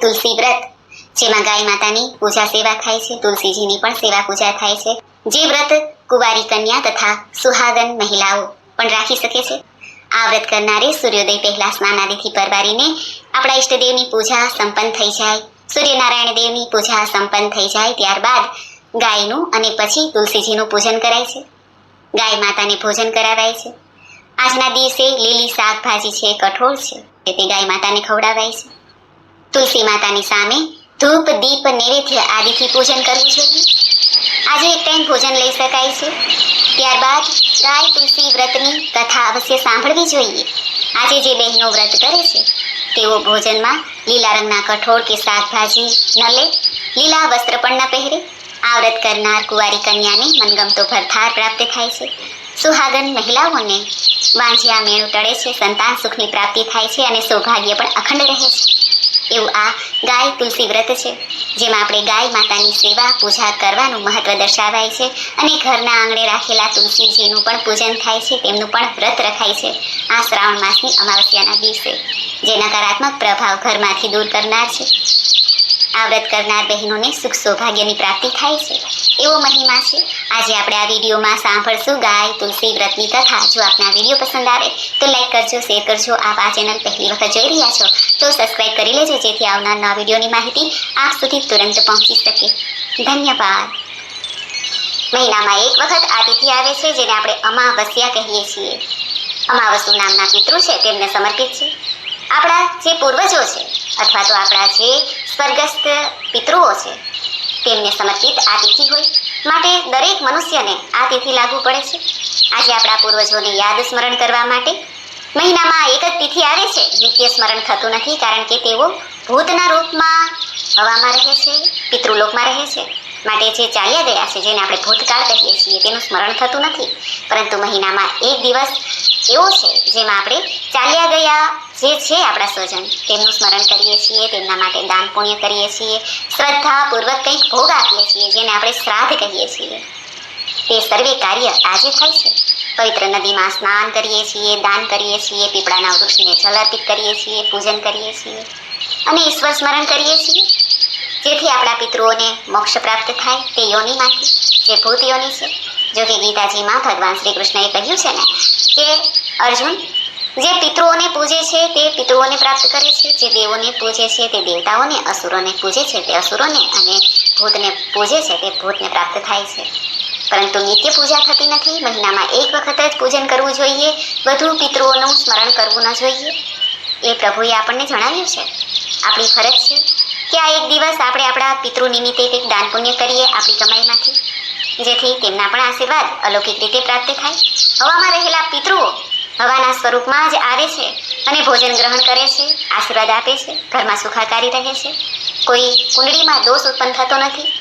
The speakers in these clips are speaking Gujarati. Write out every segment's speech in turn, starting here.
તુલસી વ્રત. જેમાં ગાય માતાની પૂજા સેવા થાય છે, તુલસીજીની પણ સેવા પૂજા થાય છે. જે વ્રત કુવારી કન્યા તથા સુહાગન મહિલાઓ પણ રાખી શકે છે. આ વ્રત કરનારે સૂર્યોદય પહેલા સ્નાનાદિથી પરવારીને આપણા ઈષ્ટદેવની પૂજા સંપન્ન થઈ જાય. સૂર્યનારાયણ દેવની પૂજા સંપન્ન થઈ જાય ત્યારબાદ ગાયનું અને પછી તુલસીજીનું પૂજન કરાય છે. ગાય માતાને ભોજન કરાવાય છે. આજના દિવસે લીલી શાકભાજી છે, કઠોળ છે. તે ગાય માતાને ખવડાવાય છે. તુલસી માતાની સામે ધૂપ, દીપ, નૈવેદ્ય આદિથી પૂજન કરવું જોઈએ. આજે એક ટાઈમ ભોજન લઈ શકાય છે. ત્યારબાદ ગાય, તુલસી, વ્રતની કથા અવશ્ય સાંભળવી જોઈએ. આજે જે બહેનો વ્રત કરે છે, તેઓ ભોજનમાં લીલા રંગના કઠોળ કે શાકભાજી ન લે લીલા વસ્ત્ર પણ ન પહેરે. આ વ્રત કરનાર કુંવારી કન્યાને મનગમતો ભરથાર પ્રાપ્ત થાય છે. સુહાગન મહિલાઓને વાંજ્યા મેળું ટળે છે, સંતાન સુખની પ્રાપ્તિ થાય છે અને સૌભાગ્ય પણ અખંડ રહે છે. એવું આ ગાય તુલસી વ્રત છે, જેમાં આપણે ગાય માતાની સેવા, પૂજા કરવાનું મહત્વ દર્શાવાય છે અને ઘરના આંગણે રાખેલા તુલસીજીનું પણ પૂજન થાય છે, તેમનું પણ વ્રત રખાય છે આ શ્રાવણ માસની અમાવસ્યાના દિવસે, જે નકારાત્મક પ્રભાવ ઘરમાંથી દૂર કરનાર છે. આ વ્રત કરનાર બહેનોને સુખ સૌભાગ્યની પ્રાપ્તિ થાય છે. એવો મહિમા છે. આજે આપણે આ વિડીયોમાં સાંભળશું ગાય, તુલસી વ્રતની કથા. જો આપને આ વીડિયો પસંદ આવે, તો લાઈક કરજો, શેર કરજો. આપ આ ચેનલ પહેલી વખત જોઈ રહ્યા છો, તો સબસ્ક્રાઈબ કરી લેજો, જેથી આવનાર નવા વિડીયોની માહિતી આપ સુધી તુરંત પહોંચી શકે. ધન્યવાદ. મહિનામાં એક વખત આ તિથિ આવે છે, જેને આપણે અમાવસ્યા કહીએ છીએ. અમાવસુ નામના પિતૃ છે, તેમને સમર્પિત છે. આપણા જે પૂર્વજો છે, અથવા તો આપણા જે સ્વર્ગસ્થ પિતૃઓ છે, તેમને સમર્પિત આ તિથિ હોય. માટે દરેક મનુષ્યને આ તિથિ લાગુ પડે છે. આજે આપણા પૂર્વજોને યાદ સ્મરણ કરવા માટે મહિનામાં એક જ તિથિ આવે છે, નિત્ય સ્મરણ થતું નથી, કારણ કે તેઓ ભૂતના રૂપમાં હવામાં રહે છે, પિતૃલોકમાં રહે છે. માટે જે ચાલ્યા ગયા છે, જેને આપણે ભૂતકાળ કહીએ છીએ, તેનું સ્મરણ થતું નથી. પરંતુ મહિનામાં એક દિવસ એવો છે, જેમાં આપણે ચાલ્યા ગયા જે છે આપણા સ્વજન, તેમનું સ્મરણ કરીએ છીએ, તેમના માટે દાન પુણ્ય કરીએ છીએ, શ્રદ્ધાપૂર્વક કંઈક ભોગ આપીએ છીએ, જેને આપણે શ્રાદ્ધ કહીએ છીએ. તે સર્વે કાર્ય આજે થાય છે. પવિત્ર નદીમાં સ્નાન કરીએ છીએ, દાન કરીએ છીએ, પીપળાના વૃક્ષને જલ અર્પિત કરીએ છીએ, પૂજન કરીએ છીએ અને ઈશ્વર સ્મરણ કરીએ છીએ. જેથી આપણા પિતૃઓને મોક્ષ પ્રાપ્ત થાય તે યોનિમાંથી, જે ભૂત યોની છે. જો કે ગીતાજીમાં ભગવાન શ્રી કૃષ્ણએ કહ્યું છે ને કે અર્જુન, જે પિતૃઓને પૂજે છે તે પિતૃઓને પ્રાપ્ત કરે છે, જે દેવોને પૂજે છે તે દેવતાઓને, અસુરોને પૂજે છે તે અસુરોને અને ભૂતને પૂજે છે તે ભૂતને પ્રાપ્ત થાય છે. પરંતુ નિત્ય પૂજા થતી નથી, મહિનામાં એક વખત જ પૂજન કરવું જોઈએ, વધુ પિતૃઓનું સ્મરણ કરવું ન જોઈએ. એ પ્રભુએ આપણને જણાવ્યું છે. આપણી ફરજ છે કે આ એક દિવસ આપણે આપણા પિતૃ નિમિત્તે કંઈક દાન પુણ્ય કરીએ આપણી કમાઈમાંથી, જેથી તેમના પણ આશીર્વાદ અલૌકિક રીતે પ્રાપ્ત થાય. હવામાં રહેલા પિતૃઓ હવાના સ્વરૂપમાં જ આવે છે અને ભોજન ગ્રહણ કરે છે, આશીર્વાદ આપે છે, ઘરમાં સુખાકારી રહે છે. કોઈ કુંડળીમાં દોષ ઉત્પન્ન થતો નથી.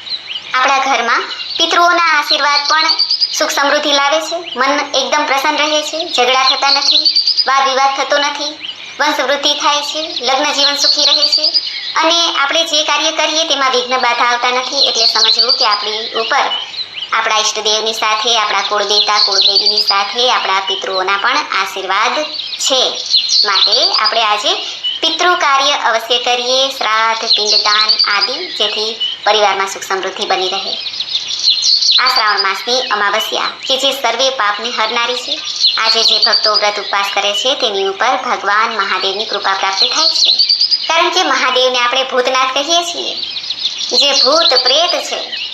આપણા ઘરમાં પિતૃઓના આશીર્વાદ પણ સુખ સમૃદ્ધિ લાવે છે. મન એકદમ પ્રસન્ન રહે છે, ઝઘડા થતા નથી વાદ વિવાદ થતો નથી. વંશવૃદ્ધિ થાય છે, લગ્ન જીવન સુખી રહે છે. અને આપણે જે કાર્ય કરીએ તેમાં વિઘ્ન બાધા આવતા નથી, એટલે સમજવું કે આપણી ઉપર આપણા ઈષ્ટદેવની સાથે, આપણા કુળદેવતા, કુળદેવીની સાથે, આપણા પિતૃઓના પણ આશીર્વાદ છે. માટે આપણે આજે પિતૃ કાર્ય અવશ્ય કરીએ, શ્રાદ્ધ, પિંડદાન આદિ, જેથી પરિવારમાં સુખ સમૃદ્ધિ બની રહે. આ શ્રાવણ માસની અમાવસ્યા કે જે સર્વે પાપને હરનારી છે, આજે જે ભક્તો વ્રત ઉપવાસ કરે છે, તેની ઉપર ભગવાન મહાદેવની કૃપા પ્રાપ્ત થાય છે. કારણ કે મહાદેવને આપણે ભૂતનાથ કહીએ છીએ. જે ભૂત પ્રેત છે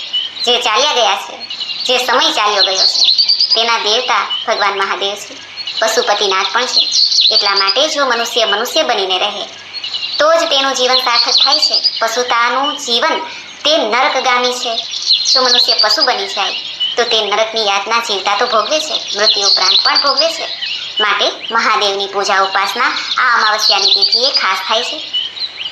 જે ચાલ્યા ગયા છે, જે સમય ચાલ્યો ગયો છે, તેના દેવતા ભગવાન મહાદેવ છે. પશુપતિનાથ પણ છે. એટલા માટે જો મનુષ્ય મનુષ્ય બનીને રહે. તો જ તેનું જીવન સાર્થક થાય છે. પશુતાનું જીવન તે નરકગામી છે. જો મનુષ્ય પશુ બની જાય, તો તે નરકની યાતના જીવતા તો ભોગવે છે. મૃત્યુ ઉપરાંત પણ ભોગવે છે. માટે મહાદેવની પૂજા ઉપાસના આ અમાવસ્યાની તિથિએ ખાસ થાય છે.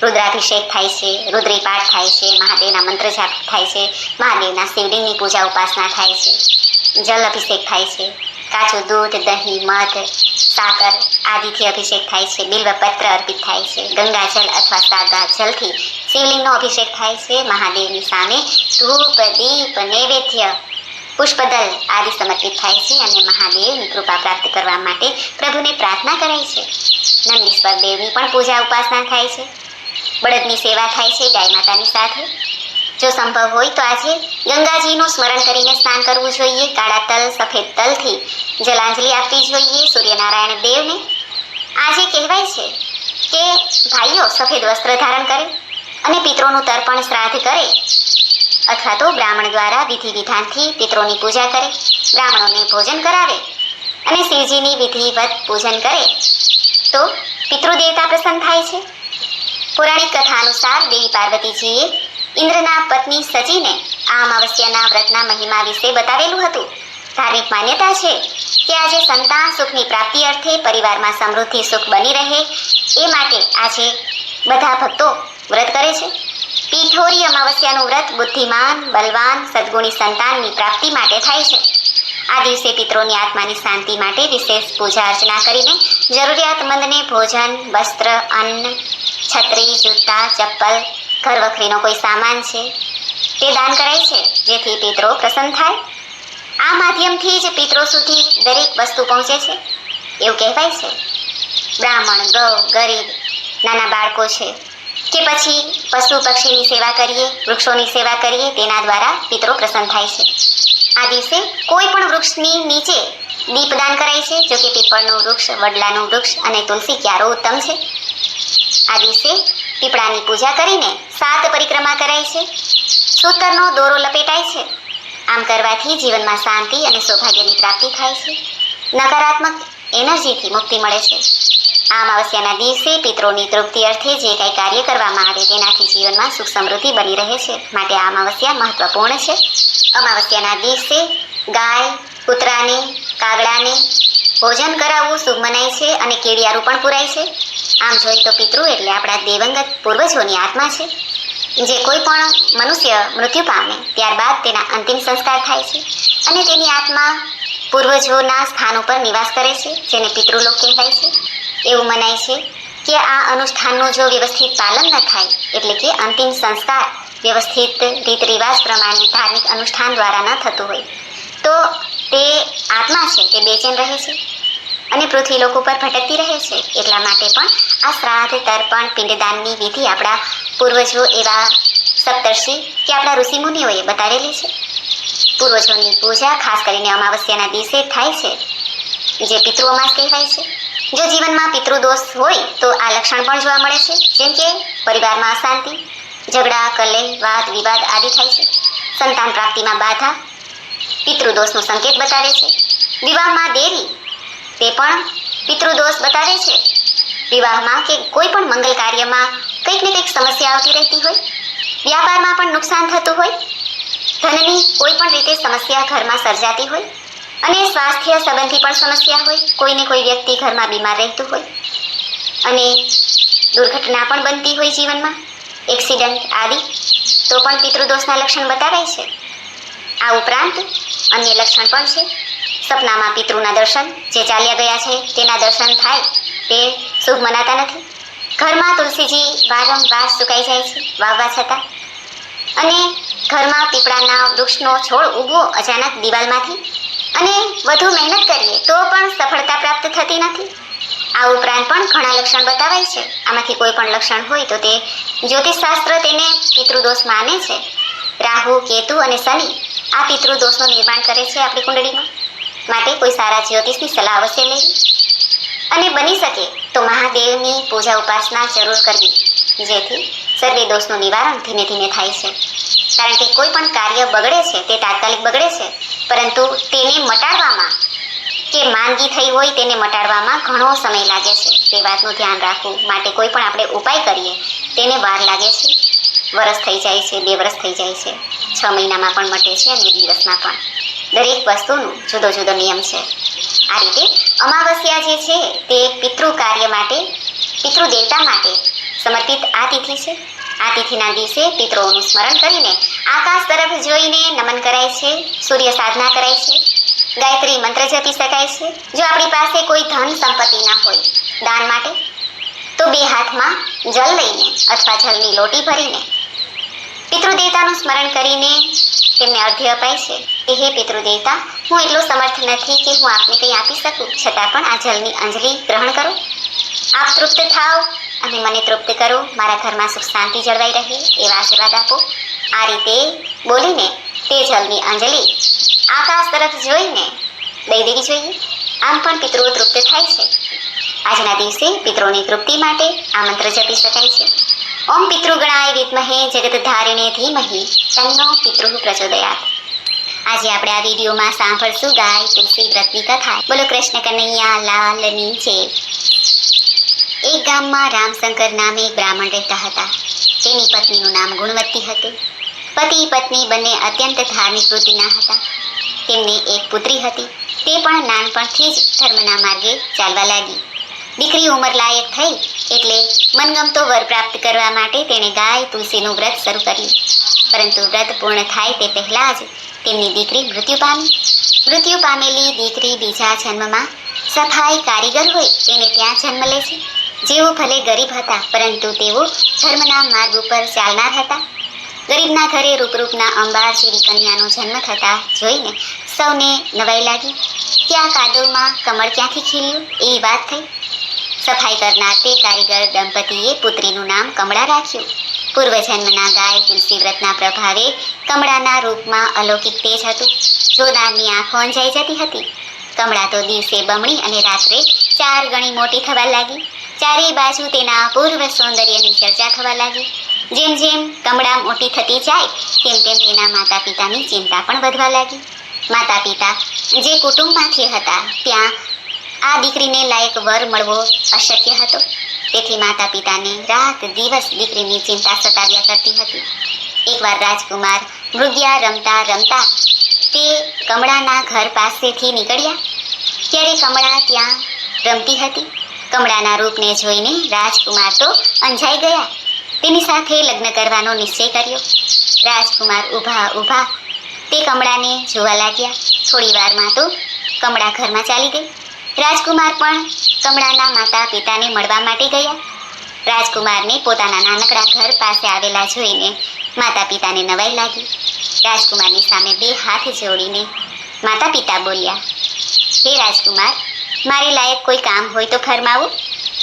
રુદ્રાભિષેક થાય છે રુદ્રી પાઠ થાય છે, મહાદેવના મંત્ર જાપ થાય છે, મહાદેવના શિવલિંગની પૂજા ઉપાસના થાય છે, જલ અભિષેક થાય છે કાચું દૂધ, દહીં, મધ, સાકર આદિથી અભિષેક થાય છે, બિલ્વપત્ર અર્પિત થાય છે ગંગાજલ અથવા સાદા જલથી શિવલિંગનો અભિષેક થાય છે, મહાદેવની સામે ધૂપ, દીપ, નૈવેદ્ય, પુષ્પદલ આદિ સમર્પિત થાય છે અને મહાદેવની કૃપા પ્રાપ્ત કરવા માટે પ્રભુને પ્રાર્થના કરાય છે. નંદીશ્વર દેવની પણ પૂજા ઉપાસના થાય છે. બળદની સેવા થાય છે ગાય માતાની સાથે. જો સંભવ હોય તો આજે ગંગાજીનું સ્મરણ કરીને સ્નાન કરવું જોઈએ. કાળા તલ, સફેદ તલથી જલાંજલિ આપવી જોઈએ સૂર્યનારાયણ દેવને. આજે કહેવાય છે કે ભાઈઓ સફેદ વસ્ત્ર ધારણ કરે અને પિત્રોનું તર્પણ શ્રાદ્ધ કરે. અથવા તો બ્રાહ્મણ દ્વારા વિધિ વિધાનથી પિત્રોની પૂજા કરે, બ્રાહ્મણોને ભોજન કરાવે અને શિવજીની વિધિવત પૂજન કરે. તો પિતૃદેવતા પ્રસન્ન થાય છે. પૌરાણિક કથા અનુસાર દેવી પાર્વતીજીએ ઇન્દ્રના પત્ની સચીને આ અમાવસ્યાના વ્રતના મહિમા વિશે બતાવેલું હતું. ધાર્મિક માન્યતા છે કે આજે સંતાન સુખની પ્રાપ્તિ અર્થે પરિવારમાં સમૃદ્ધિ સુખ બની રહે એ માટે આજે બધા ભક્તો વ્રત કરે છે. પીઠોરી અમાવસ્યાનું વ્રત બુદ્ધિમાન, બલવાન, સદગુણી સંતાનની પ્રાપ્તિ માટે થાય છે. આ દિવસે પિત્રોની આત્માની શાંતિ માટે વિશેષ પૂજા અર્ચના કરીને જરૂરિયાતમંદને ભોજન, વસ્ત્ર, અન્ન છત્રી, જૂતા, ચપ્પલ ઘર વખરીનો કોઈ સામાન છે? તે દાન કરાય છે, જેથી પિત્રો પ્રસન્ન થાય? આ માધ્યમથી જ પિત્રો સુધી દરેક વસ્તુ પહોંચે છે? એવું કહેવાય છે? બ્રાહ્મણ, ગૌ, ગરીબ, નાના બાળકો છે. કે પછી પશુ પક્ષીની સેવા કરીએ, વૃક્ષોની સેવા કરીએ, તેના દ્વારા પિત્રો પ્રસન્ન થાય છે. આ દિવસે કોઈ પણ વૃક્ષની નીચે દીપદાન કરાય છે, જો કે પીપળનું વૃક્ષ, વડલાનું વૃક્ષ અને તુલસી ક્યારો ઉત્તમ છે? આ દિવસે પીપળાની પૂજા કરીને સાત પરિક્રમા કરાય છે. સૂતરનો દોરો લપેટાય છે. આમ કરવાથી જીવનમાં શાંતિ અને સૌભાગ્યની પ્રાપ્તિ થાય છે. નકારાત્મક એનર્જીથી મુક્તિ મળે છે. આ અમાવસ્યાના દિવસે પિત્રોની તૃપ્તિ અર્થે જે કાંઈ કાર્ય કરવામાં આવે તેનાથી જીવનમાં સુખ સમૃદ્ધિ બની રહે છે. માટે આ અમાવસ્યા મહત્વપૂર્ણ છે. અમાવસ્યાના દિવસે ગાય, કૂતરાને, કાગડાને ભોજન કરાવવું શુભ મનાય છે અને કેડિયારું પણ પુરાય છે. આમ જોઈએ તો પિતૃ એટલે આપણા દેવંગત પૂર્વજોની આત્મા છે. જે કોઈ પણ મનુષ્ય મૃત્યુ પામે, ત્યારબાદ તેના અંતિમ સંસ્કાર થાય છે અને તેની આત્મા પૂર્વજોના સ્થાન ઉપર નિવાસ કરે છે, જેને પિતૃલોક કહેવાય છે. એવું મનાય છે કે આ અનુષ્ઠાનનું જો વ્યવસ્થિત પાલન ન થાય, એટલે કે અંતિમ સંસ્કાર વ્યવસ્થિત રીત રિવાજ પ્રમાણે ધાર્મિક અનુષ્ઠાન દ્વારા ન થતું હોય, તો તે આત્મા છે, તે બેચેન રહે છે. અને પૃથ્વી લોક ઉપર ભટકતી રહે છે. એટલા માટે પણ આ શ્રાદ્ધ, તર્પણ, પિંડદાનની વિધિ આપણા પૂર્વજો એવા સપ્તર્ષિ કે આપણા ઋષિમુનિઓએ બતાવેલી છે. પૂર્વજોની પૂજા ખાસ કરીને અમાવસ્યાના દિવસે થાય છે, જે પિતૃઓમાસ કહેવાય છે. જો જીવનમાં પિતૃદોષ હોય તો આ લક્ષણ પણ જોવા મળે છે. જેમ કે પરિવારમાં અશાંતિ, ઝઘડા, કલેહ, વાદ, વિવાદ આદિ થાય છે. સંતાન પ્રાપ્તિમાં બાધા પિતૃદોષનો સંકેત બતાવે છે. વિવાહમાં દેરી તે પણ પિતૃદોષ બતાવે છે. વિવાહમાં કે કોઈ પણ મંગલ કાર્યમાં કંઈક ને કંઈક સમસ્યા આવતી રહેતી હોય, વ્યાપારમાં પણ નુકસાન થતું હોય, ધનની કોઈ પણ રીતે સમસ્યા ઘરમાં સર્જાતી હોય અને સ્વાસ્થ્ય સંબંધી પણ સમસ્યા હોય, કોઈને કોઈ વ્યક્તિ ઘરમાં બીમાર રહેતું હોય અને દુર્ઘટના પણ બનતી હોય જીવનમાં, એક્સિડન્ટ આદિ તો પણ પિતૃદોષના લક્ષણ બતાવે છે. આ ઉપરાંત અન્ય લક્ષણ પણ છે. સપનામાં પિતૃના દર્શન જે ચાલ્યા ગયા છે, તેના દર્શન થાય, તે શુભ મનાતા નથી. ઘરમાં તુલસીજી વારંવાર સુકાઈ જાય છે, વાવવા છતાં. અને ઘરમાં પીપળાના વૃક્ષનો છોડ ઊભો અચાનક દિવાલમાંથી. અને વધુ મહેનત કરીએ તો પણ સફળતા પ્રાપ્ત થતી નથી. આ ઉપરાંત પણ ઘણા લક્ષણ બતાવાય છે. આમાંથી કોઈ પણ લક્ષણ હોય તો તે જ્યોતિષશાસ્ત્ર તેને પિતૃદોષ માને છે. રાહુ, કેતુ અને શનિ આ પિતૃદોષનું નિર્માણ કરે છે આપણી કુંડળીમાં. માટે કોઈ સારા જ્યોતિષની સલાહ અવશ્ય લેવી અને બની શકે તો મહાદેવની પૂજા ઉપાસના જરૂર કરવી, જેથી સર્વે દોષનું નિવારણ ધીમે ધીમે થાય છે. કારણ કે કોઈ પણ કાર્ય બગડે છે, તે તાત્કાલિક બગડે છે, પરંતુ તેને મટાડવામાં, કે માંદગી થઈ હોય તેને મટાડવામાં ઘણો સમય લાગે છે. તે વાતનું ધ્યાન રાખવું માટે કોઈ પણ આપણે ઉપાય કરીએ, તેને વાર લાગે છે. વરસ થઈ જાય છે, બે વરસ થઈ જાય છે, છ મહિનામાં પણ મટે છે અને દિવસમાં પણ. દરેક વસ્તુનો જુદો જુદો નિયમ છે. આ રીતે અમાવસ્યા જે છે તે પિતૃ કાર્ય માટે, પિતૃ દેવતા માટે સમર્પિત આ તિથિ છે. આ તિથિના દિવસે પિતૃઓનું સ્મરણ કરીને આકાશ તરફ જોઈને નમન કરાય છે, સૂર્ય સાધના કરાય છે, ગાયત્રી મંત્ર જપી શકાય છે. જો આપણી પાસે કોઈ ધન સંપત્તિ ના હોય દાન માટે, તો બે હાથમાં જલ લઈને અથવા જલની લોટી ભરીને પિતૃદેવતાનું સ્મરણ કરીને તેમને અર્ધ્ય અપાય છે. કે હે પિતૃદેવતા, હું એટલો સમર્થ નથી કે હું આપને કંઈ આપી શકું, છતાં પણ આ જલની અંજલિ ગ્રહણ કરો. આપ તૃપ્ત થાવ અને મને તૃપ્ત કરો. મારા ઘરમાં સુખ શાંતિ જળવાઈ રહે, એવા આશીર્વાદ આપો. આ રીતે બોલીને તે જલની અંજલિ આકાશ તરફ જોઈને દઈ દેવી જોઈએ. આમ પણ પિતૃઓ તૃપ્ત થાય છે. આજના દિવસે પિતૃઓની તૃપ્તિ માટે આ મંત્ર જપી શકાય છે. ઓમ પિતૃગણાય વિદ્મહે જગતધારિણે ધીમહિ. તન્નો પિતૃ પ્રચોદયાત. આજે આપણે આ વિડીયોમાં સાંભળશું ગાય, તુલસી, વ્રતની કથા. બોલો કૃષ્ણ કનૈયા, લાલની છે એક ગામમાં રામશંકર નામે એક બ્રાહ્મણ રહેતા હતા. તેની પત્નીનું નામ ગુણવતી હતું. પતિ, પત્ની બંને અત્યંત ધાર્મિક વૃત્તિના હતા. તેમને એક પુત્રી હતી. તે પણ નાનપણથી જ ધર્મના માર્ગે ચાલવા લાગી. દીકરી ઉંમર લાયક થઈ એટલે મનગમતો વર પ્રાપ્ત કરવા માટે તેણે ગાય, તુલસીનું વ્રત શરૂ કર્યું. પરંતુ વ્રત પૂર્ણ થાય તે પહેલાં જ તેમની દીકરી મૃત્યુ પામી. મૃત્યુ પામેલી દીકરી બીજા જન્મમાં સફાઈ કારીગર હોય તેને ત્યાં જન્મ લે છે. જેઓ ભલે ગરીબ હતા, પરંતુ તેઓ ધર્મના માર્ગ ઉપર ચાલનાર હતા. ગરીબના ઘરે રૂપરૂપના અંબાર જેવી કન્યાનો જન્મ થતા જોઈને સૌને નવાઈ લાગી. ત્યાં કાદવમાં કમળ ક્યાંથી ખીલ્યું? એવી વાત થઈ. સફાઈ કરનાર તે કારીગર દંપતીએ પુત્રીનું નામ કમળા રાખ્યું. પૂર્વજન્મના ગાય તુલસી વ્રતના પ્રભાવે કમળાના રૂપમાં અલૌકિક તેજ હતું. જોનારની આંખો અંજાઈ જતી હતી. કમળા તો દિવસે બમણી અને રાત્રે ચાર ગણી મોટી થવા લાગી. ચારેય બાજુ તેના અપૂર્વ સૌંદર્યની ચર્ચા થવા લાગી. જેમ જેમ કમળા મોટી થતી જાય, તેમ તેમ તેના માતા પિતાની ચિંતા પણ વધવા લાગી. માતા પિતા જે કુટુંબમાંથી હતા, ત્યાં આ દીકરીને લાયક વર મળવો અશક્ય હતો. તેથી માતા પિતાને રાત દિવસ દીકરીની ચિંતા સતાવ્યા કરતી હતી. એકવાર રાજકુમાર મૃગ્યા રમતા રમતા તે કમળાના ઘર પાસેથી નીકળ્યા. ત્યારે કમળા ત્યાં રમતી હતી. કમળાના રૂપને જોઈને રાજકુમાર તો અંજાઈ ગયા. તેની સાથે લગ્ન કરવાનો નિશ્ચય કર્યો. રાજકુમાર ઊભા ઊભા તે કમળાને જોવા લાગ્યા. થોડી વારમાં તો કમળા ઘરમાં ચાલી ગઈ. રાજકુમાર પણ કમળાના માતા પિતાને મળવા માટે ગયા. રાજકુમારને પોતાના નાનકડા ઘર પાસે આવેલા જોઈને માતા પિતાને નવાઈ લાગી. રાજકુમારની સામે બે હાથ જોડીને માતા પિતા બોલ્યા, હે રાજકુમાર, મારે લાયક કોઈ કામ હોય તો ફરમાવો.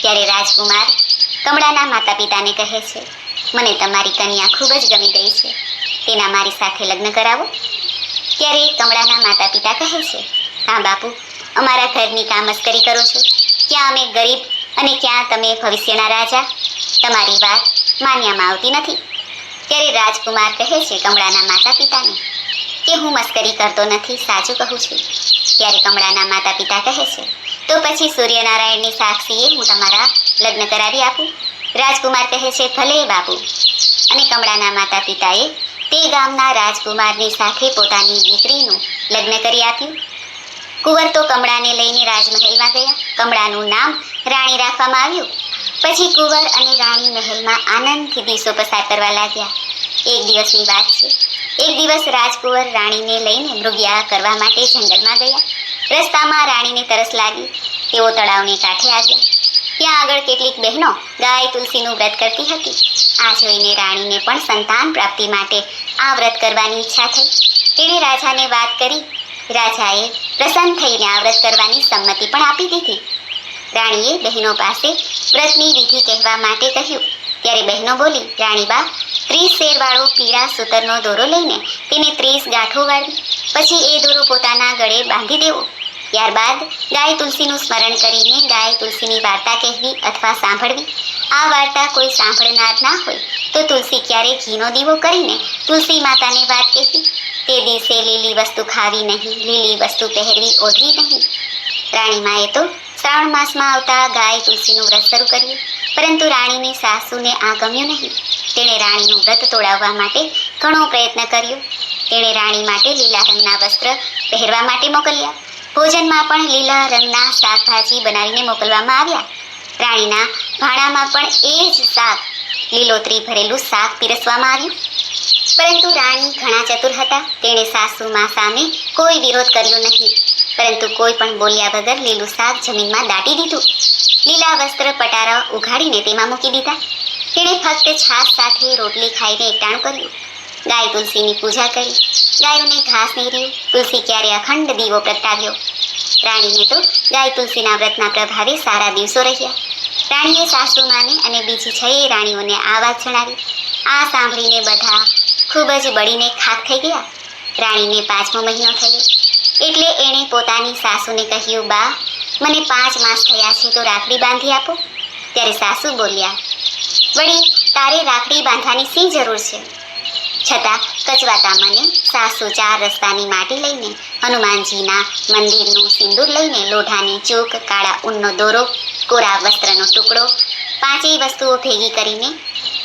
ત્યારે રાજકુમાર કમળાના માતા પિતાને કહે છે, મને તમારી કન્યા ખૂબ જ ગમી ગઈ છે. તેના મારી સાથે લગ્ન કરાવો. ત્યારે કમળાના માતા પિતા કહે છે, હા બાપુ, અમારા ઘરની કામ મસ્કરી કરો છો. ક્યાં અમે ગરીબ અને ક્યાં તમે ભવિષ્યના રાજા? તમારી વાત માન્યામાં આવતી નથી. ત્યારે રાજકુમાર કહે છે કમળાના માતા પિતાને કે હું મસ્કરી કરતો નથી, સાચું કહું છું. ત્યારે કમળાના માતા પિતા કહે છે, તો પછી સૂર્યનારાયણની સાક્ષીએ હું તમારા લગ્ન કરાવી આપું? રાજકુમાર કહે છે, ભલે બાપુ. અને કમળાના માતા પિતાએ તે ગામના રાજકુમારની સાથે પોતાની દીકરીનું લગ્ન કરી આપ્યું. કુંવર તો કમળાને લઈને રાજમહેલમાં ગયા. કમળાનું નામ રાણી રાખવામાં આવ્યું. પછી કુંવર અને રાણી મહેલમાં આનંદથી દિવસો પસાર કરવા લાગ્યા. એક દિવસની વાત છે. એક દિવસ રાજકુંવર રાણીને લઈને મૃગ્યા કરવા માટે જંગલમાં ગયા. રસ્તામાં રાણીને તરસ લાગી. તેઓ તળાવને કાંઠે આવ્યા. ત્યાં આગળ કેટલીક બહેનો ગાય તુલસીનું વ્રત કરતી હતી. આ જોઈને રાણીને પણ સંતાન પ્રાપ્તિ માટે આ વ્રત કરવાની ઈચ્છા થઈ. તેણે રાજાને વાત કરી. રાજાએ પ્રસન્ન થઈને આ વ્રત કરવાની સંમતિ પણ આપી દીધી. રાણીએ બહેનો પાસે વ્રતની વિધિ કહેવા માટે કહ્યું. ત્યારે બહેનો બોલી, રાણીબા, ત્રીસ શેરવાળો પીળા સૂતરનો દોરો લઈને તેને ત્રીસ ગાંઠો વાળી, પછી એ દોરો પોતાના ગળે બાંધી દેવો. ત્યારબાદ ગાય તુલસીનું સ્મરણ કરીને ગાય તુલસીની વાર્તા કહેવી અથવા સાંભળવી. આ વાર્તા કોઈ સાંભળનાર ના હોય તો તુલસી ક્યારે ઘીનો દીવો કરીને તુલસી માતાને વાત કહેવી. તે દિવસે લીલી વસ્તુ ખાવી નહીં, લીલી વસ્તુ પહેરવી ઓઢવી નહીં. રાણીમાએ તો શ્રાવણ માસમાં આવતા ગાય તુલસીનું વ્રત શરૂ કર્યું, પરંતુ રાણીની સાસુને આ ગમ્યું નહીં. તેણે રાણીનું વ્રત તોડાવવા માટે ઘણો પ્રયત્ન કર્યો. તેણે રાણી માટે લીલા રંગના વસ્ત્ર પહેરવા માટે મોકલ્યા. ભોજનમાં પણ લીલા રંગના શાકભાજી બનાવીને મોકલવામાં આવ્યા. રાણીના ભાણામાં પણ એ જ શાક, લીલોતરી ભરેલું શાક પીરસવામાં આવ્યું. પરંતુ રાણી ઘણા ચતુર હતા. તેણે સાસુમાં સામે કોઈ વિરોધ કર્યો નહીં. પરંતુ કોઈ પણ બોલ્યા વગર લીલું શાક જમીનમાં દાટી દીધું. લીલા વસ્ત્ર પટારા ઉઘાડીને તેમાં મૂકી દીધા. તેણે ફક્ત છાશ સાથે રોટલી ખાઈને એકટાણું કર્યું. ગાય તુલસીની પૂજા કરી. ગાયોને ઘાસ નીર્યું. તુલસી ક્યારે અખંડ દીવો પ્રગટાવ્યો? રાણીને તો ગાય તુલસીના વ્રતના પ્રભાવે સારા દિવસો રહ્યા. રાણીએ સાસુમાને અને બીજી છએ રાણીઓને આ વાત જણાવી આ સાંભળીને બધા ખૂબ જ બળીને ખાક થઈ ગયા. રાણીને પાંચમો મહિનો થયો એટલે એણે પોતાની સાસુને કહ્યું, બા, મને પાંચ માસ થયા છે, તો રાખડી બાંધી આપો. ત્યારે સાસુ બોલ્યા, વળી, તારે રાખડી બાંધવાની શી જરૂર છે? છતાં કચવાતા મને સાસુ ચાર રસ્તાની માટી લઈને, હનુમાનજીના મંદિરનું સિંદૂર લઈને, લોઢાની ચોક, કાળા ઊનનો દોરો, કોરા વસ્ત્રનો ટુકડો, પાંચેય વસ્તુઓ ભેગી કરીને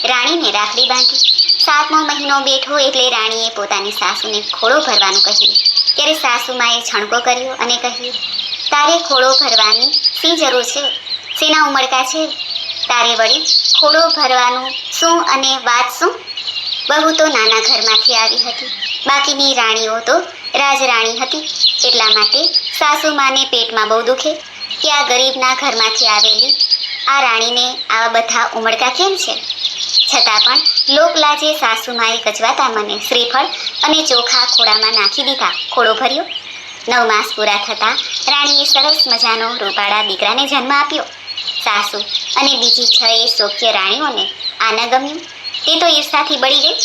રાણીને રાખડી બાંધી. સાતમો મહિનો બેઠો એટલે રાણીએ પોતાની સાસુને ખોળો ભરવાનું કહ્યું. ત્યારે સાસુમાએ છણકો કર્યો અને કહ્યું, તારે ખોળો ભરવાની શી જરૂર છે? શેના ઉમળકા છે? તારે વળી ખોળો ભરવાનું શું અને વાત શું? બહુ તો નાના ઘરમાંથી આવી હતી. બાકીની રાણીઓ તો રાજરાણી હતી. એટલા માટે સાસુમાને પેટમાં બહુ દુખે કે આ ગરીબના ઘરમાંથી આવેલી આ રાણીને આવા બધા ઉમળકા કેમ છે? છતાં પણ લોકલાજે સાસુમાએ કચવાતા મને શ્રીફળ અને ચોખા ખોળામાં નાખી દીધા. ખોળો ભર્યો. નવ માસ પૂરા થતાં રાણીએ સરસ મજાનો રૂપાળા દીકરાને જન્મ આપ્યો. સાસુ અને બીજી છ એ શોક્ય રાણીઓને આ ન ગમ્યું. તે તો ઈર્ષાથી બળી ગઈ.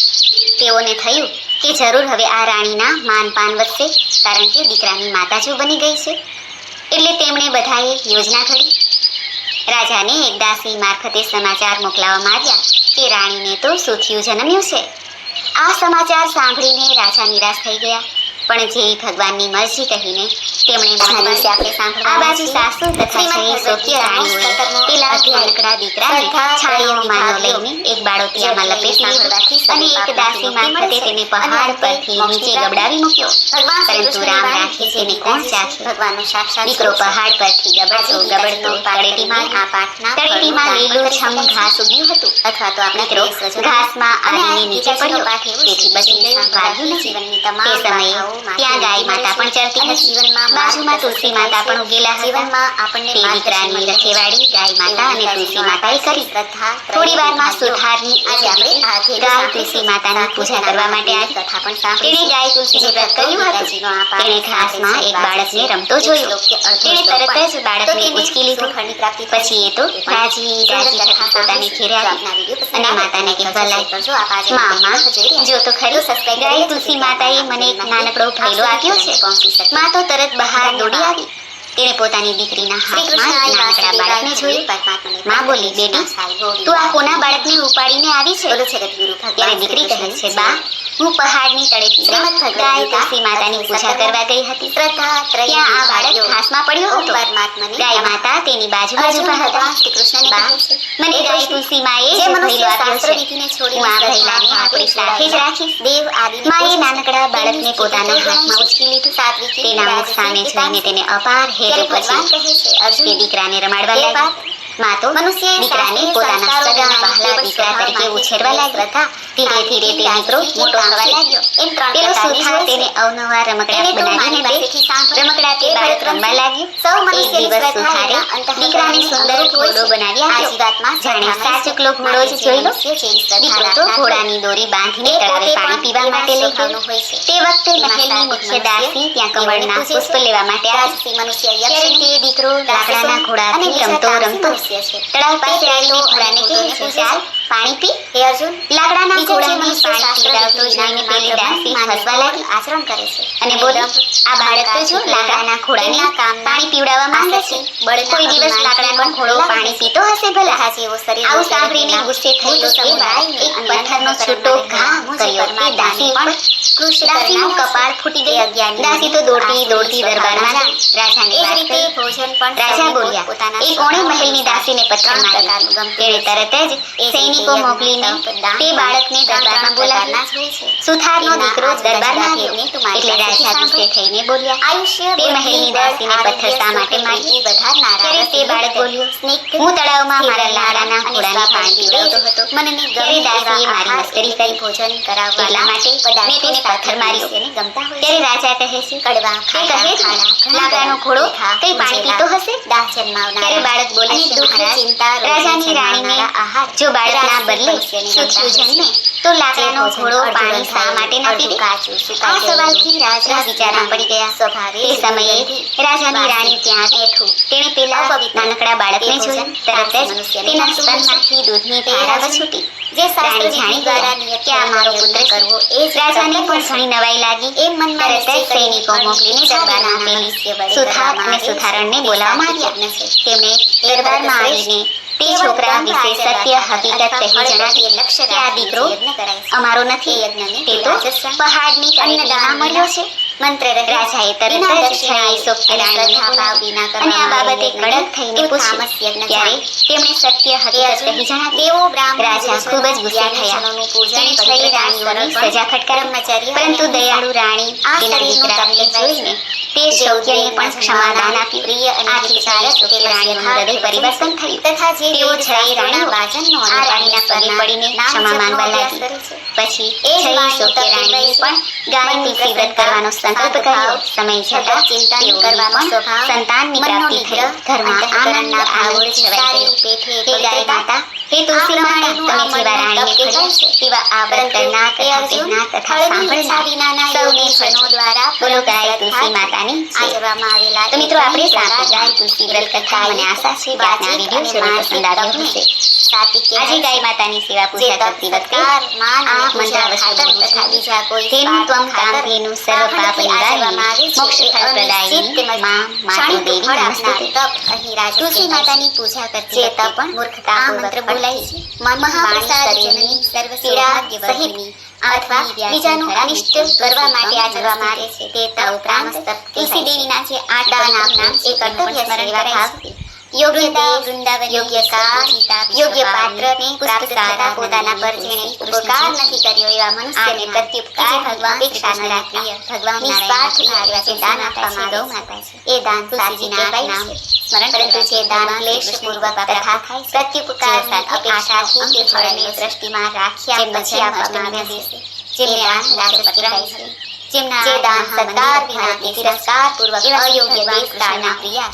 તેઓને થયું કે જરૂર હવે આ રાણીના માનપાન વધશે, કારણ કે દીકરાની માતા જો બની ગઈ છે. એટલે તેમણે બધાએ યોજના ઘડી. રાજાને એક દાસી મારફતે સમાચાર મોકલાવવામાં આવ્યા. કે રાણીને તો સુથિયું જન્મ્યું છે. આ સમાચાર સાંભળીને રાજા નિરાશ થઈ ગયા. પણ જે ભગવાનની મરજી કહીને તેમણે બધા આપણે સાંભળવા આ બાજુ સાસુ તથા જય સોક્ય રાણીઓએ પેલા નાનકડા દીકરાને છાળીઓ માનો લઈને એક બાળોતિયામાં લપેટી અને એક દાસી મારફતે તેને પહાડ પરથી નીચે ગબડાવી મૂક્યો. પરંતુ રામ રાખે તેને કોણ ચાખે ભગવાનનો સાક્ષાત દીકરો પહાડ પરથી ગબડતો ગબડતો તળેટીમાં આ પાઠના તળેટીમાં લીલું છમ ઘાસ ઉગ્યું હતું. અથવા તો આપણે દીકરો ઘાસમાં આવીને નીચે પડ્યો. તેથી બચી વાગ્યું નથી. તે સમયે ત્યાં ગાય માતા પણ ચરતી હતી. જીવનમાં બાજુમાં તુલસી માતા પણ ઉગેલા જીવનમાં આપણને દીકરાની રખેવાળી ગાય માતા અને તુલસી માતાએ કરી. થોડી વારમાં સુથારની આજે આપણે ગાય તુલસી માતાની પૂજા કરવા માટે આવી. કથા પણ સાંભળી તેણે ગાય તુલસીનું વ્રત કર્યું હતું. તેણે ઘાસમાં એક બાળકને રમતો જોયો. તેણે તરત જ બાળકને ઉચકી લીધું પછી એ તો રાજી રાજી પોતાની ઘેરે આવી અને માતાને કહેવા લાગી મામા જો તો ખરી. ગાય તુલસી માતાએ મને એક નાનકડો ભૈલો આવ્યો છે. માં તો તરત બહાર દોડી આવી. તેણે પોતાની દીકરીના હાથમાં નાનકડા બાળકને જોયું. માં બોલી બેટી તું આ કોના બાળકને ઉપાડીને આવી છે? ત્યારે દીકરી કહે છે બા હું પહાડની તળેટીમાં ગાય તુલસી માતાની પૂજા કરવા ગઈ હતી. ત્યાં આ બાળક ઘાસમાં પડ્યો હતો. પરમાત્માની ગાય માતા તેની બાજુ જ ઊભા હતા. બા મને ગાય તુલસી માએ જે ભૈલો આપ્યો છે હું આ ભૈલાને આપણી સાથે જ રાખીશ. દેવ આદિ માએ નાનકડા બાળકને પોતાના હાથમાં ઉચકી લીધું તેના મુખ સામે જોઈને તેને અપાર હેત પછી તે દીકરાને રમાડવા લાગી માં તો દીકરાને પોતાના સગાના વહાલા દીકરા તરીકે ઉછેરવા લાગી ધીરે ધીરે તે દીકરો મોટો થવા લાગ્યો. પેલો સુથાર તેને અવનવા રમકડા બનાવીને દે રમકડા તે બાળક રમવા લાગ્યું. એક દિવસ સુથારે દીકરાને સુંદર ઘોડો બનાવી આપ્યો. જાણે સાચુકલો ઘોડો જ જોઈ લો દીકરો તો ઘોડાની દોરી બાંધીને તળાવે પાણી પીવા માટે લઈ ગયો. તે વખતે મહેલની મુખ્ય દાસી ત્યાં કમળના પુષ્પ લેવા માટે આવી. મનુષ્ય તે દીકરો લાકડાના ઘોડાથી રમતો રમતો તળાવ પાસે આવીને ઘોડાને કહે છે ચાલ પાણી પી? હે અર્જુન લાકડાના ઘોડાને પાણી પીવડાવતો જોઈને પેલી દાસી હસવા લાગી આચરણ કરે છે. અને બોલી આ બાળક તો જો લાકડાના ઘોડાને કામ પાણી પીવડાવવા માંગે છે. બળ કોઈ દિવસ લાકડાનો ઘોડો પાણી પીતો હશે ભલા? આવું સાંભળીને ગુસ્સે થઈ તો બાળક એક પથ્થરનો છૂટો ઘા કર્યો તે દાસી પણ દાસીનું કપાળ ફૂટી ગઈ અજ્ઞાની દાસી તો દોડતી દોડતી દરબારમાં ગઈ રાજાને ભોજન પણ રાજા બોલ્યા. પોતાના એ કોણે મહેલની દાસીને પથ્થર માર્યો? તેણે તરત જ સૈનિકો મોકલીને તે બાળકને દરબારમાં બોલાવ્યા સુથારનો દીકરો દરબારમાં આવ્યો. એટલે રાજા ગુસ્સે થઈને બોલ્યા આયુષ્ય તે મહેલની દાસીને પથ્થર શા માટે મારી ત્યારે તે બાળક બોલ્યો સ્નેહ હું તળાવમાં મારા લાડાના ઘોડાને પાણી પીવડાવતો હતો. મને ત્યારે દાસીએ મારી મસ્કરી કરી. ભોજન કરાવવા એટલા માટે મેં તેને પથ્થર મારી તેને ગમતા હોય ત્યારે રાજા કહે છે કડવા તે કહે છે લાકડાનો ઘોડો કઈ પાણી પીતો હશે? ત્યારે બાળક બોલે છે મહારાજ રાજાની રાણીને આહાર જો બાળક તેના બદલે સુખ્યું જન્મે તો લાકડાનો ઘોડો પાણી શા માટે ન પીવે આ સવાલથી રાજા વિચારા પડી ગયા. સ્વભાવે એ સમયે રાજાની રાણી ત્યાં બેઠું. તેણે પેલા નાનકડા બાળકને જોયું. તરત જ તેના સ્તનમાંથી દૂધની ધારા છૂટી. જે રાણી જાણી દ્વારા કે આ મારો પુત્ર કરવો એ રાજાને પણ ઘણી નવાઈ લાગી. એ મનમાં તરત જ સૈનિકો મોકલીને દરબારમાં આપેલી સુથાર અને સુથારણને બોલાવવામાં આવ્યા તેમણે દરબારમાં આવીને તે છોકરા વિશે સત્ય હકીકત કહી જણાવી કે આ દીકરો અમારો નથી. તે તો પહાડની અન્નદાણા મળ્યો છે. મંત્ર રાજાએ તરત જ છાઈ સોંપી રાણીને બોલાવી અને આ બાબતે કડક થઈને પૂછ્યું. ત્યારે તેમણે સત્ય હકીકત કહી જણાવી રાજા ખૂબ જ ગુસ્સે થયા. તેણે છઈ રાણીઓની સજા ફટકારી પરંતુ દયાળુ રાણી દીકરાને જોઈને તે શૌક્યને પણ ક્ષમાદાન આપ્યું આથી તે રાણીઓનું હૃદય પરિવર્તન થયું તથા જે તેઓ છઈ રાણીઓ આ રાણીના પગે પડીને ક્ષમા માંગવા લાગી પછી છઈ શોક્ય રાણીએ પણ ગાય તુલસી કરવાનો સંકલ્પ કર્યો. સમય જતા ચિંતન કરવાનો સ્વભાવ સંતાનની પ્રાપ્તિ થઈ ઘરમાં આનંદ આનંદ છવાઈ ગયો. હે ગાય માતા હે તુલસી માતા તમે જેવા રાણીને ફળ્યા તેવા આ વ્રત કરનાર તથા કહેનાર તથા સાંભળનાર સૌને જનો દ્વારા બોલો ગાય તુલસી માતાની આચરવામાં આવેલા તો મિત્રો આપણે સાંભળી ગાય તુલસી વ્રત કથા મને આશા છે કે આજના વીડિયો જરૂર પસંદ આવ્યો હશે આજે ગાય માતાની સેવા પૂજા કરતી વખતે આ મંત્રાવસ્તુ તથા બીજા કોઈ તેનું ત્વમ કામધેનુ સર્વ પાપ નિવારિણી મોક્ષ ફળ પ્રદાયિની માં માતુ દેવી નમસ્તે તુલસી માતાની પૂજા કરતી જે તપ મૂર્ખતા આ મંત્ર બોલાય છે. મહાપ્રસાદ સર્વ પીડા સહિત અથવા બીજાનું અનિષ્ટ કરવા માટે આચરવામાં આવે છે. તે ઉપરાંત તુલસી દેવીના જે આઠ નામ એ કર્તવ્ય સ્મરણ કરાય યોગ્ય યોગ્ય કાળ યોગ્ય પાત્રને પ્રાપ્ત થતા પોતાના પર જેણે ઉપકાર નથી કર્યો એવા મનુષ્યને પ્રત્યુપકાર ભગવાન અપેક્ષા ન રાખી ભગવાન નિસ્વાર્થ ભાવથી દાન આપવામાં ગૌ માતા છે. એ દાન સાચી કહેવાય છે? સ્મરણ પરંતુ જે દાન ક્લેશ તથા પ્રત્યુપકારની અપેક્ષાથી કે ફળને દ્રષ્ટિમાં રાખ્યા પછી આપવામાં આવે છે પકડાય છે. જેમના જે દાન સત્કાર વિના તિરસ્કાર પૂર્વક અયોગ્ય દેશકાળના પ્રિયા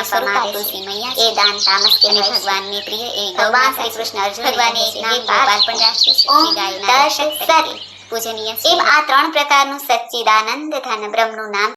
આપવામાં એ દાન તામસ અને ભગવાનને પ્રિય એ ભગવાન શ્રી કૃષ્ણ અર્જુન ભગવાને એક નામ ગોપાલ પણ રાખ્યું છે. ઓમ દર્શ સત્ય પૂજનીય એમ આ ત્રણ પ્રકારનું સચ્ચિદાનંદ ધન બ્રહ્મનું નામ